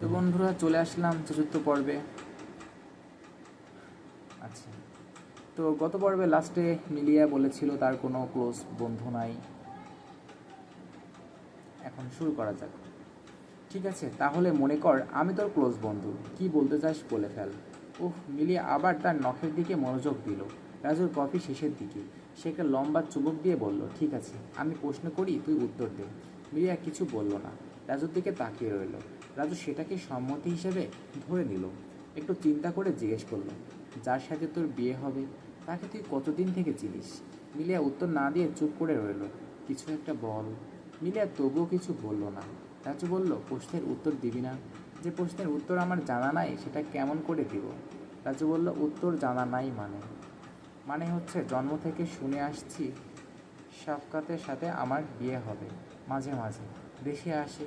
তো বন্ধুরা চলে আসলাম চতুর্থ পর্বে। আচ্ছা। তো গত পর্বে লাস্টে মিলিয়া বলেছিল তার কোনো ক্লোজ বন্ধু নাই। এখন শুরু করা যাক। ঠিক আছে, তাহলে মনে কর আমি তোর ক্লোজ বন্ধু। কি বলতে চাস বলে ফেল। উফ, মিলিয়া আবার তার নখের দিকে মনোযোগ দিল। রাজুর কফি শেষের দিকে। সে একটা লম্বা চুবুক দিয়ে বলল, ঠিক আছে, আমি প্রশ্ন করি, তুই উত্তর দে। মিলিয়া কিছু বলল না। রাজুর দিকে তাকিয়ে রইল। রাজু সেটাকে সম্মতি হিসেবে ধরে নিল। একটু চিন্তা করে জিজ্ঞেস করল, যার সাথে তোর বিয়ে হবে, তাকে তুই কতদিন থেকে চিনিস? মিলিয়া উত্তর না দিয়ে চুপ করে রইল, কিছু একটা বল। মিলিয়া তবুও কিছু বলল না। রাজু বলল, প্রশ্নের উত্তর দিবি না। যে প্রশ্নের উত্তর আমার জানা নাই, সেটা কেমন করে দিব? রাজু বলল, উত্তর জানা নাই মানে। মানে হচ্ছে জন্ম থেকে শুনে আসছি শফকাতের সাথে আমার বিয়ে হবে, মাঝে মাঝে। দেশে আসে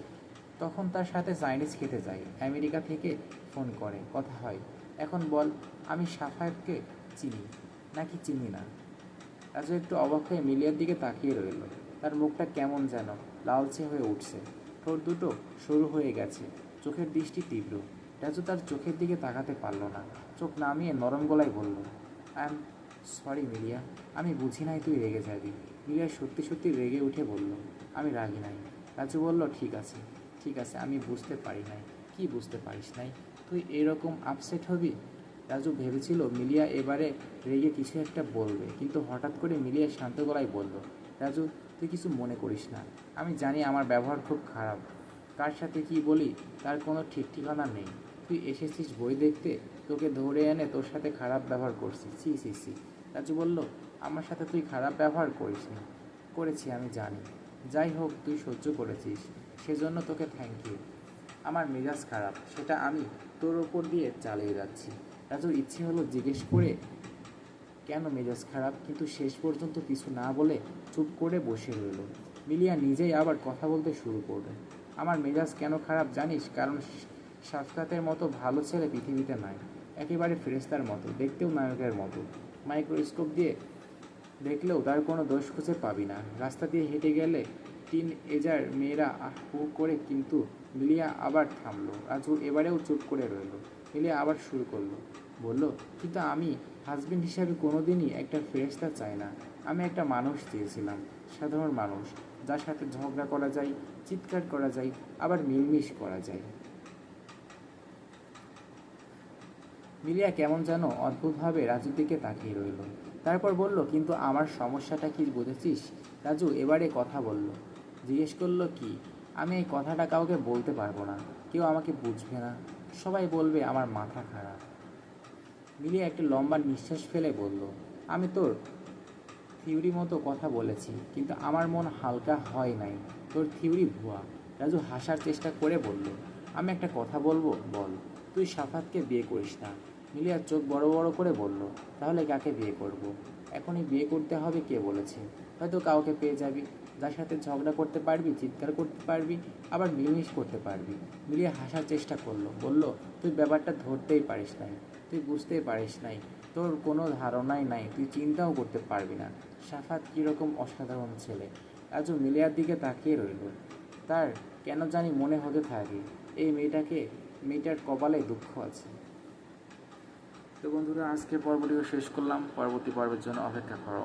তখন তার সাথে চাইনিজ খেতে যাই। আমেরিকা থেকে ফোন করে, কথা হয়। এখন বল, আমি সাফায়তকে চিনি, নাকি চিনি না? রাজু একটু অবাক হয়ে মিলিয়ার দিকে তাকিয়ে রইল। তার মুখটা কেমন যেন লালচে হয়ে উঠছে। ঠোঁট দুটো সরু হয়ে গেছে, চোখের দৃষ্টি তীব্র। রাজু তার চোখের দিকে তাকাতে পারল না। চোখ নামিয়ে নরম গলায় বলল, আই এম সরি মিলিয়া, আমি বুঝি নাই তুই রেগে যাবি। মিলিয়া সত্যি সত্যি রেগে উঠে বলল, আমি রাগি নাই। রাজু বলল, ঠিক আছে। ঠিক আছে, আমি বুঝতে পারি নাই। কি বুঝতে পারিস নাই? তুই এরকম আপসেট হবি? রাজু ভেবেছিল মিলিয়া এবারে রেগে কিছু একটা বলবে, কিন্তু হঠাৎ করে মিলিয়া শান্ত গলায় বলল, রাজু, তুই কিছু মনে করিস না। আমি জানি আমার ব্যবহার খুব খারাপ। কার সাথে কি বলি, তার কোনো ঠিক ঠিকানা নেই। তুই এসেছিস বই দেখতে, তোকে ধরে এনে তোর সাথে খারাপ ব্যবহার করছি। সি সি সি রাজু বলল, আমার সাথে তুই খারাপ ব্যবহার করিস নি করেছি, আমি জানি। যাই হোক, তুই সহ্য করেছিস। সেজন্য তোকে থ্যাংক ইউ আমার মেজাজ খারাপ, সেটা আমি তোর ওপর দিয়ে চালিয়ে যাচ্ছি। রাজুর ইচ্ছে হলো জিজ্ঞেস করে কেন মেজাজ খারাপ? কিন্তু শেষ পর্যন্ত কিছু না বলে চুপ করে বসে রইল। মিলিয়া নিজেই আবার কথা বলতে শুরু করল আমার মেজাজ কেন খারাপ জানিস? কারণ সাফকাতের মতো ভালো ছেলে পৃথিবীতে নাই। একেবারে ফেরেস্তার মতো, দেখতেও নায়কের মতো। মাইক্রোস্কোপ দিয়ে দেখলেও তার কোনো দোষ খুঁজে পাবি না। রাস্তা দিয়ে হেঁটে গেলে টিন এজার মেয়েরা হু করে কিন্তু মিলিয়া আবার থামলো। রাজু এবারেও চুপ করে রইল। মিলিয়া আবার শুরু করল। বলল কিন্তু আমি হাজবেন্ড হিসাবে কোনোদিনই একটা ফেরেস্তা চাই না। আমি একটা মানুষ চেয়েছিলাম, সাধারণ মানুষ। যার সাথে ঝগড়া করা যায়, চিৎকার করা যায়, আবার মিলমিশ করা যায়। মিলিয়া কেমন যেন অদ্ভুতভাবে রাজুর দিকে তাকিয়ে রইল। তারপর বলল, কিন্তু আমার সমস্যাটা কি বুঝেছিস? রাজু এবারে কথা বলল, জিজ্ঞেস করল কি, আমি এই কথাটা কাউকে বলতে পারব না, কেউ আমাকে বুঝবে না, সবাই বলবে আমার মাথা খারাপ। মিলিয়া একটা লম্বা নিঃশ্বাস ফেলে বলল, আমি তোর থিওরি মতো কথা বলেছি, কিন্তু আমার মন হালকা হয় নাই, তোর থিওরি ভুয়া। রাজু হাসার চেষ্টা করে বলল, আমি একটা কথা বলব, বল, তুই সাফাতকে বিয়ে করিস না। মিলিয়ার চোখ বড় বড় করে বলল, তাহলে কাকে বিয়ে করব। এখনই বিয়ে করতে হবে কে বলেছে? হয়তো কাউকে পেয়ে যাবি। যার সাথে ঝগড়া করতে পারবি, চিৎকার করতে পারবি, আবার মিলমিশ করতে পারবি। মিলিয়া হাসার চেষ্টা করল, বলল, তুই ব্যাপারটা ধরতেই পারিস নাই, তুই বুঝতেই পারিস নাই, তোর কোনো ধারণাই নাই, তুই চিন্তাও করতে পারবি না। সাফাত কীরকম অসাধারণ ছেলে। আজও মিলিয়ার দিকে তাকিয়ে রইল। তার কেন জানি মনে হতে থাকে, এই মেয়েটাকে, মেয়েটার কপালে দুঃখ আছে। তো বন্ধুরা আজকে পর্বটিও শেষ করলাম। পরবর্তী পর্বের জন্য অপেক্ষা করো।